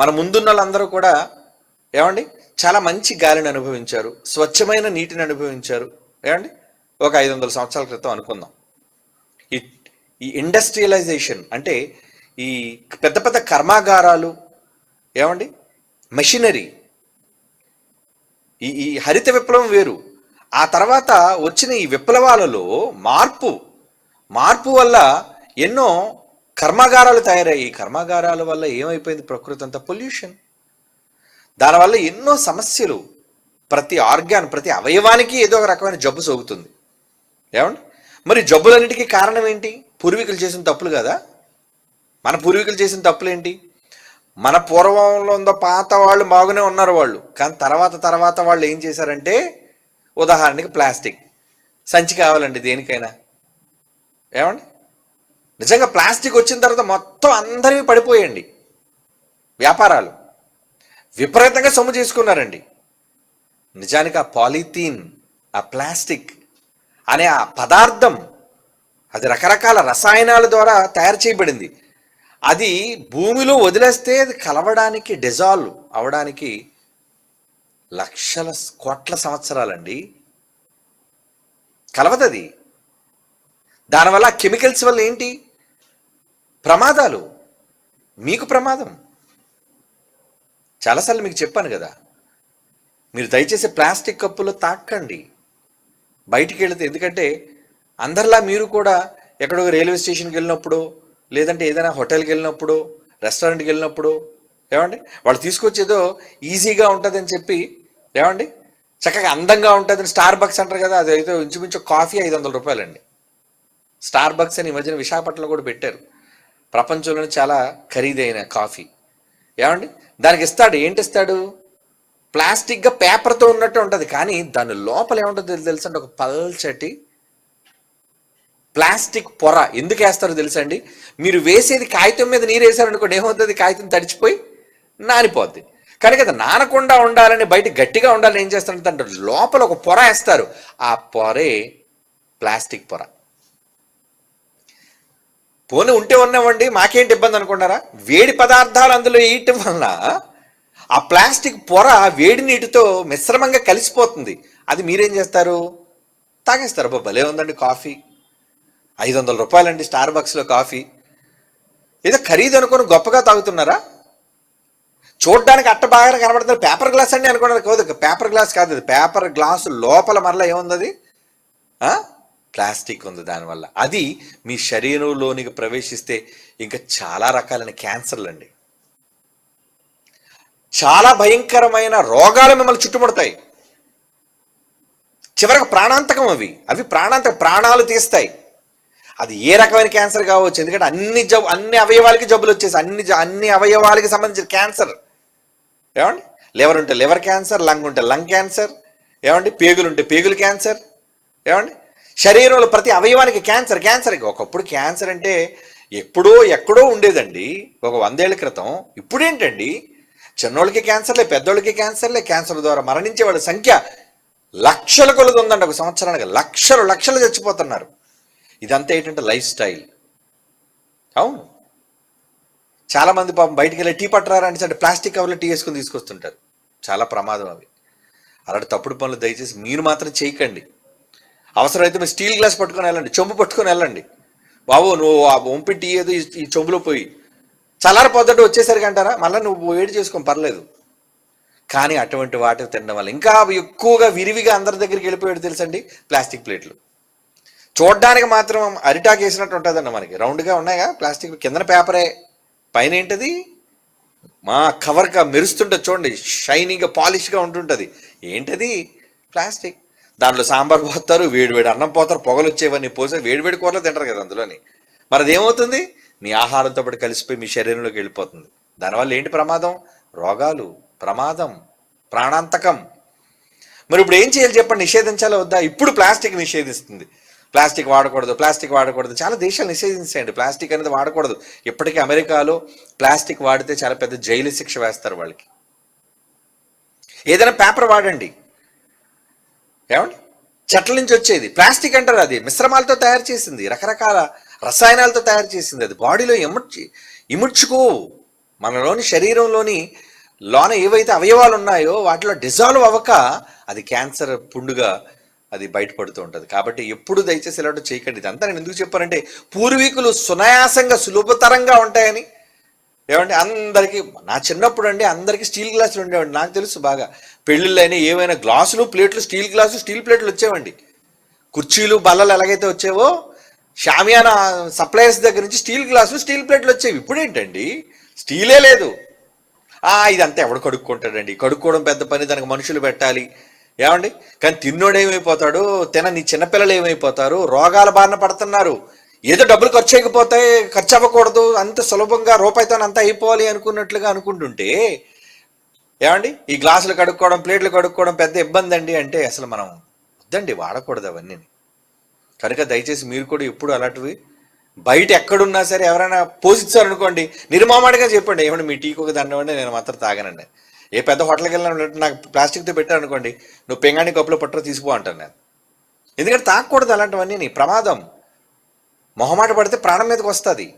మన ముందున్న వాళ్ళందరూ కూడా ఏమండి? చాలా మంచి గాలిని అనుభవించారు. స్వచ్ఛమైన నీటిని అనుభవించారు. ఏమండి? ఒక ఐదు వందల సంవత్సరాల క్రితం అనుకుందాం. ఈ ఈ ఇండస్ట్రియలైజేషన్ అంటే ఈ పెద్ద పెద్ద కర్మాగారాలు ఏమండి? మెషినరీ ఈ ఈ హరిత విప్లవం వేరు. ఆ తర్వాత వచ్చిన ఈ విప్లవాలలో మార్పు మార్పు వల్ల ఎన్నో కర్మాగారాలు తయారయ్యాయి. ఈ కర్మాగారాల వల్ల ఏమైపోయింది? ప్రకృతి అంతా పొల్యూషన్. దానివల్ల ఎన్నో సమస్యలు. ప్రతి ఆర్గాన్ ప్రతి అవయవానికి ఏదో ఒక రకమైన జబ్బు సోకుతుంది. ఏమండి? మరి జబ్బులన్నిటికీ కారణం ఏంటి? పూర్వీకులు చేసిన తప్పులు కదా. మన పూర్వీకులు చేసిన తప్పులు ఏంటి? మన పూర్వంలో ఉందో పాత వాళ్ళు బాగానే ఉన్నారు వాళ్ళు. కానీ తర్వాత తర్వాత వాళ్ళు ఏం చేశారంటే ఉదాహరణకి ప్లాస్టిక్. సంచి కావాలండి దేనికైనా. ఏమండి? నిజంగా ప్లాస్టిక్ వచ్చిన తర్వాత మొత్తం అందరివి పడిపోయండి. వ్యాపారాలు. విపరీతంగా సొమ్ము చేసుకున్నారండి. నిజానికి ఆ పాలిథీన్ ఆ ప్లాస్టిక్ అనే ఆ పదార్థం అది రకరకాల రసాయనాల ద్వారా తయారు చేయబడింది. అది భూమిలో వదిలేస్తే అది కలవడానికి డిజాల్వ్ అవడానికి లక్షల కోట్ల సంవత్సరాలండి. కలవదది. దానివల్ల కెమికల్స్ వల్ల ఏంటి? ప్రమాదాలు. మీకు ప్రమాదం. చాలాసార్లు మీకు చెప్పాను కదా. మీరు దయచేసి ప్లాస్టిక్ కప్పులో తాకండి. బయటికి వెళితే ఎందుకంటే అందరిలా మీరు కూడా ఎక్కడో రైల్వే స్టేషన్కి వెళ్ళినప్పుడు లేదంటే ఏదైనా హోటల్కి వెళ్ళినప్పుడు రెస్టారెంట్కి వెళ్ళినప్పుడు ఏమండి? వాళ్ళు తీసుకొచ్చేదో ఈజీగా ఉంటుందని చెప్పి ఏమండి? చక్కగా అందంగా ఉంటుందని స్టార్ బక్స్ అంటారు కదా అది అయితే ఇంచుమించు కాఫీ ఐదు వందల రూపాయలండి. స్టార్ బక్స్ అని ఈ మధ్యన విశాఖపట్నంలో కూడా పెట్టారు. ప్రపంచంలోనే చాలా ఖరీదైన కాఫీ. ఏమండి? దానికి ఇస్తాడు. ఏంటి ఇస్తాడు? ప్లాస్టిక్గా పేపర్తో ఉన్నట్టు ఉంటుంది. కానీ దాని లోపల ఏముంటుందో తెలుసా అంటే ఒక పల్చటి ప్లాస్టిక్ పొర. ఎందుకు వేస్తారో తెలుసా అండి మీరు వేసేది కాగితం మీద నీరు వేసారనుకోండి ఏమవుతుంది? కాగితం తడిచిపోయి నానిపోద్ది. కనుక అది నానకుండా ఉండాలని బయట గట్టిగా ఉండాలని ఏం చేస్తారంటే దాంట్లో లోపల ఒక పొర వేస్తారు. ఆ పొరే ప్లాస్టిక్ పొర. పోనీ ఉంటే ఉన్నామండి మాకేంటి ఇబ్బంది అనుకున్నారా? వేడి పదార్థాలు అందులో వేయటం వలన ఆ ప్లాస్టిక్ పొర వేడి నీటితో మిశ్రమంగా కలిసిపోతుంది. అది మీరేం చేస్తారు? తాగేస్తారు. అబ్బా భలే ఉందండి కాఫీ. ఐదు వందల రూపాయలండి స్టార్ బక్స్లో కాఫీ. ఏదో ఖరీదు అనుకుని గొప్పగా తాగుతున్నారా? చూడడానికి అట్ట బాగా కనబడుతుంది. పేపర్ గ్లాస్ అండి అనుకున్నారు కాదు పేపర్ గ్లాస్ కాదు అది పేపర్ గ్లాస్ లోపల మరలా ఏముంది అది? ప్లాస్టిక్ ఉంది దానివల్ల. అది మీ శరీరంలోనికి ప్రవేశిస్తే ఇంకా చాలా రకాలైన క్యాన్సర్లు అండి చాలా భయంకరమైన రోగాలు మిమ్మల్ని చుట్టుముడతాయి. చివరికి ప్రాణాంతకం అవి. అవి ప్రాణాంతక ప్రాణాలు తీస్తాయి. అది ఏ రకమైన క్యాన్సర్ కావచ్చు? ఎందుకంటే అన్ని జబ్బు అన్ని అవయవాలకి జబ్బులు వచ్చేసి అన్ని జ- అన్ని అవయవాలకి సంబంధించిన క్యాన్సర్. ఏమండి? లివర్ ఉంటే లివర్ క్యాన్సర్ లంగ్ ఉంటే లంగ్ క్యాన్సర్. ఏమండి? పేగులు ఉంటే పేగులు క్యాన్సర్. ఏమండి? శరీరంలో ప్రతి అవయవానికి క్యాన్సర్ క్యాన్సర్. ఒకప్పుడు క్యాన్సర్ అంటే ఎప్పుడో ఎక్కడో ఉండేదండి. ఒక వందేళ్ళ క్రితం. ఇప్పుడేంటండి చిన్నోళ్ళకి క్యాన్సర్లే పెద్దోళ్ళకి క్యాన్సర్లే. క్యాన్సర్ ద్వారా మరణించే వాళ్ళ సంఖ్య లక్షల కొలది ఉందండి. ఒక సంవత్సరానికి లక్షలు లక్షలు చచ్చిపోతున్నారు. ఇదంతా ఏంటంటే లైఫ్ స్టైల్. అవును. చాలామంది పాపం బయటికి వెళ్ళి టీ పట్టరారా అంటే అంటే ప్లాస్టిక్ కవర్లో టీ వేసుకుని తీసుకొస్తుంటారు. చాలా ప్రమాదం అవి అలాంటి తప్పుడు పనులు దయచేసి మీరు మాత్రం చేయకండి. అవసరమైతే మీరు స్టీల్ గ్లాస్ పట్టుకొని వెళ్ళండి చెంబు పట్టుకొని వెళ్ళండి. బాబు నువ్వు ఆ వంపి టీ ఏదో ఈ- చెంబులో పోయి. చల్లారిపోద్దట్టు వచ్చేసరికి అంటారా? మళ్ళీ నువ్వు వేడి చేసుకొని పర్లేదు. కానీ అటువంటి వాటిని తినడం వల్ల ఇంకా ఎక్కువగా విరివిగా అందరి దగ్గరికి వెళ్ళిపోయాడు తెలుసండి? ప్లాస్టిక్ ప్లేట్లు. చూడడానికి మాత్రం అరిటాక్ వేసినట్టు ఉంటుందండి మనకి. రౌండ్గా ఉన్నాయిగా ప్లాస్టిక్ కిందన పేపరే. పైన ఏంటది? మా కవర్గా మెరుస్తుంటుంది చూడండి. షైనింగ్గా పాలిష్గా ఉంటుంటుంది. ఏంటది? ప్లాస్టిక్. దాంట్లో సాంబార్ పోస్తారు వేడివేడి అన్నం పోతారు పొగలు వచ్చేవన్నీ పోసే వేడివేడి కూరలు తింటారు కదా అందులోని. మరి అదేమవుతుంది మీ ఆహారంతో పాటు కలిసిపోయి మీ శరీరంలోకి వెళ్ళిపోతుంది. దానివల్ల ఏంటి ప్రమాదం? రోగాలు ప్రమాదం ప్రాణాంతకం. మరి ఇప్పుడు ఏం చేయాలి చెప్పండి? నిషేధించాలో వద్దా? ఇప్పుడు ప్లాస్టిక్ నిషేధిస్తుంది. ప్లాస్టిక్ వాడకూడదు ప్లాస్టిక్ వాడకూడదు. చాలా దేశాలు నిషేధించాయండి. ప్లాస్టిక్ అనేది వాడకూడదు. ఇప్పటికీ అమెరికాలో ప్లాస్టిక్ వాడితే చాలా పెద్ద జైలు శిక్ష వేస్తారు వాళ్ళకి. ఏదైనా పేపర్ వాడండి. ఏమండి? చెట్ల నుంచి వచ్చేది. ప్లాస్టిక్ అంటారు అది. మిశ్రమాలతో తయారు చేసింది. రకరకాల రసాయనాలతో తయారు చేసింది అది. బాడీలో ఇముడ్చి ఇముడ్చుకో మనలోని శరీరంలోని లోన ఏవైతే అవయవాలు ఉన్నాయో వాటిలో డిజాల్వ్ అవ్వక అది క్యాన్సర్ పుండుగా అది బయటపడుతూ ఉంటుంది. కాబట్టి ఎప్పుడు దయచేసి ఇలాంటి చేయకండి. ఇదంతా నేను ఎందుకు చెప్పానంటే పూర్వీకులు సునాయాసంగా సులభతరంగా ఉంటాయని. ఏమంటే అందరికీ నా చిన్నప్పుడు అండి అందరికీ స్టీల్ గ్లాసులు ఉండేవండి నాకు తెలుసు బాగా. పెళ్ళిళ్ళైనా ఏమైనా గ్లాసులు ప్లేట్లు స్టీల్ గ్లాసు స్టీల్ ప్లేట్లు వచ్చేవండి. కుర్చీలు బల్లలు ఎలాగైతే వచ్చేవో షామియానా సప్లయర్స్ దగ్గర నుంచి స్టీల్ గ్లాసులు స్టీల్ ప్లేట్లు వచ్చేవి. ఇప్పుడు ఏంటండి స్టీలే లేదు. ఇదంతా ఎవడు కడుక్కుంటాడండి? కడుక్కోవడం పెద్ద పని దానికి మనుషులు పెట్టాలి. ఏమండి? కానీ తిన్నోడు ఏమైపోతాడు? తినని చిన్నపిల్లలు ఏమైపోతారు? రోగాల బారిన పడుతున్నారు. ఏదో డబ్బులు ఖర్చు అయిపోతాయి ఖర్చు అవ్వకూడదు. అంత సులభంగా రూపాయితో అంతా అయిపోవాలి అనుకున్నట్లుగా అనుకుంటుంటే ఏమండి? ఈ గ్లాసులు కడుక్కోవడం ప్లేట్లు కడుక్కోవడం పెద్ద ఇబ్బంది అండి అంటే అసలు మనం వద్దండి వాడకూడదు అవన్నీ. కనుక దయచేసి మీరు కూడా ఎప్పుడు అలాంటివి బయట ఎక్కడున్నా సరే ఎవరైనా పోషించారనుకోండి నిర్మామాడిగా చెప్పండి ఏమండి మీ టీకి ఒక దండం అండి నేను మాత్రం తాగనండి. ఏ పెద్ద హోటల్కి వెళ్ళినా నాకు ప్లాస్టిక్తో పెట్టారనుకోండి నువ్వు పెంగాణి కప్పులో పట్టరు తీసిపో అంటాను నేను. ఎందుకంటే తాగకూడదు అలాంటివన్నీ నీ ప్రమాదం. మొహమాట పడితే ప్రాణం మీదకి వస్తుంది.